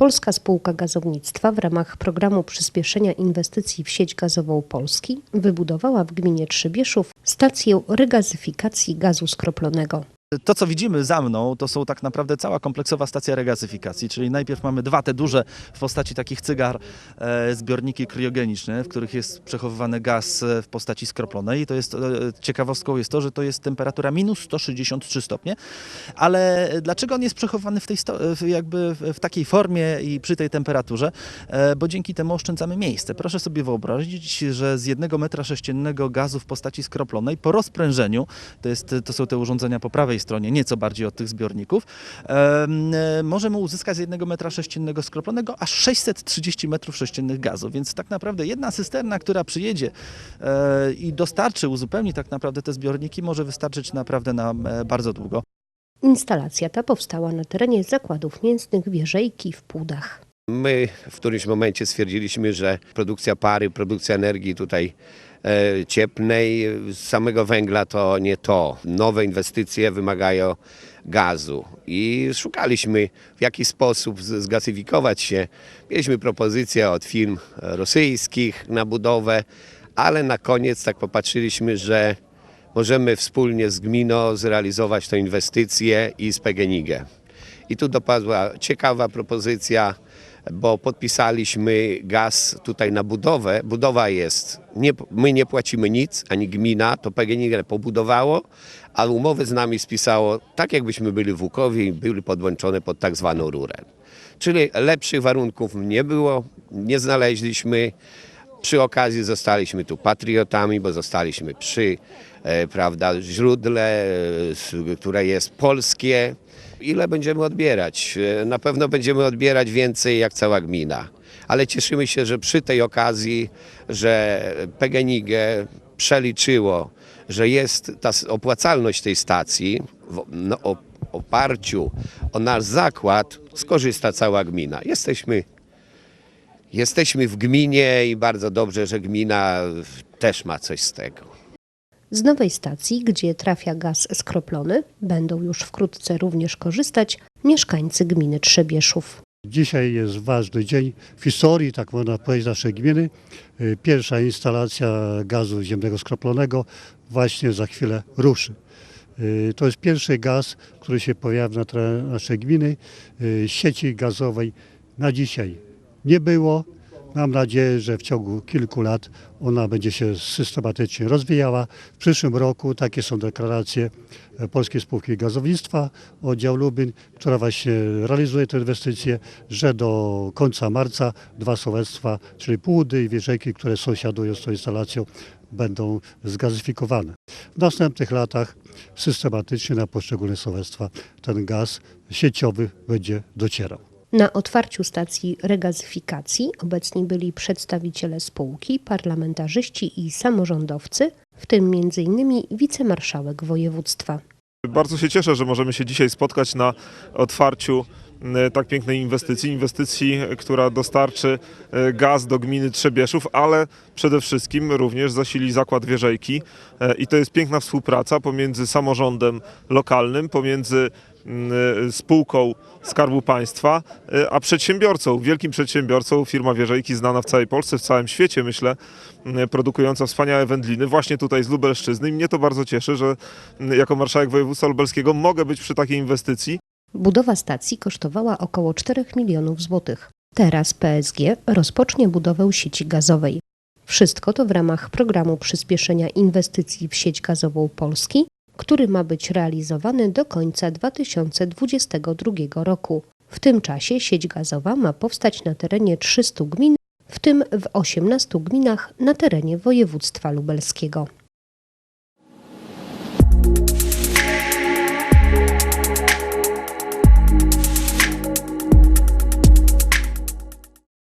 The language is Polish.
Polska Spółka Gazownictwa w ramach programu przyspieszenia inwestycji w sieć gazową Polski wybudowała w gminie Trzybieszów stację regazyfikacji gazu skroplonego. To, co widzimy za mną, to są tak naprawdę cała kompleksowa stacja regazyfikacji, czyli najpierw mamy dwa te duże w postaci takich cygar e, zbiorniki kriogeniczne, w których jest przechowywany gaz e, w postaci skroplonej. I to jest e, ciekawostką jest to, że to jest temperatura minus 163 stopnie, ale dlaczego on jest przechowywany w tej jakby w takiej formie i przy tej temperaturze? Bo dzięki temu oszczędzamy miejsce. Proszę sobie wyobrazić, że z jednego metra sześciennego gazu w postaci skroplonej po rozprężeniu, to, jest, to są te urządzenia po prawej stronie, nieco bardziej od tych zbiorników, e, możemy uzyskać z jednego metra sześciennego skroplonego aż 630 metrów sześciennych gazu. Więc tak naprawdę jedna cysterna, która przyjedzie e, i dostarczy, uzupełni tak naprawdę te zbiorniki, może wystarczyć naprawdę na e, bardzo długo. Instalacja ta powstała na terenie zakładów mięsnych Wierzejki w Płudach. My w którymś momencie stwierdziliśmy, że produkcja pary, produkcja energii tutaj cieplnej z samego węgla to nie to. Nowe inwestycje wymagają gazu i szukaliśmy w jaki sposób zgazyfikować się. Mieliśmy propozycje od firm rosyjskich na budowę, ale na koniec tak popatrzyliśmy, że możemy wspólnie z gminą zrealizować tę inwestycję i z PGNiG. I tu dopadła ciekawa propozycja, bo podpisaliśmy gaz tutaj na budowę. Budowa jest, nie, my nie płacimy nic, ani gmina, to PGNiG pobudowało, a umowę z nami spisało tak, jakbyśmy byli w Łukowie i byli podłączone pod tak zwaną rurę. Czyli lepszych warunków nie było, nie znaleźliśmy. Przy okazji zostaliśmy tu patriotami, bo zostaliśmy przy e, prawda, źródle, e, które jest polskie. Ile będziemy odbierać? E, Na pewno będziemy odbierać więcej jak cała gmina. Ale cieszymy się, że przy tej okazji, że PGNiG przeliczyło, że jest ta opłacalność tej stacji w no, oparciu o nasz zakład skorzysta cała gmina. Jesteśmy Jesteśmy w gminie i bardzo dobrze, że gmina też ma coś z tego. Z nowej stacji, gdzie trafia gaz skroplony, będą już wkrótce również korzystać mieszkańcy gminy Trzebieszów. Dzisiaj jest ważny dzień w historii, tak można powiedzieć, naszej gminy. Y, Pierwsza instalacja gazu ziemnego skroplonego właśnie za chwilę ruszy. Y, To jest pierwszy gaz, który się pojawia na terenie naszej gminy. Y, Sieci gazowej na dzisiaj nie było. Mam nadzieję, że w ciągu kilku lat ona będzie się systematycznie rozwijała. W przyszłym roku takie są deklaracje e, Polskiej Spółki Gazownictwa oddział Lubin, która właśnie realizuje te inwestycje, że do końca marca dwa sołectwa, czyli Płudy i Wierzejki, które sąsiadują z tą instalacją, będą zgazyfikowane. W następnych latach systematycznie na poszczególne sołectwa ten gaz sieciowy będzie docierał. Na otwarciu stacji regazyfikacji obecni byli przedstawiciele spółki, parlamentarzyści i samorządowcy, w tym m.in. wicemarszałek województwa. Bardzo się cieszę, że możemy się dzisiaj spotkać na otwarciu tak pięknej inwestycji, inwestycji, która dostarczy e, gaz do gminy Trzebieszów, ale przede wszystkim również zasili zakład Wierzejki E, i to jest piękna współpraca pomiędzy samorządem lokalnym, pomiędzy spółką Skarbu Państwa, e, a przedsiębiorcą, wielkim przedsiębiorcą, firma Wierzejki znana w całej Polsce, w całym świecie myślę, m, produkująca wspaniałe wędliny właśnie tutaj z Lubelszczyzny i mnie to bardzo cieszy, że jako marszałek województwa lubelskiego mogę być przy takiej inwestycji. Budowa stacji kosztowała około 4 milionów złotych. Teraz PSG rozpocznie budowę sieci gazowej. Wszystko to w ramach programu przyspieszenia inwestycji w sieć gazową Polski, który ma być realizowany do końca 2022 roku. W tym czasie sieć gazowa ma powstać na terenie 300 gmin, w tym w 18 gminach na terenie województwa lubelskiego.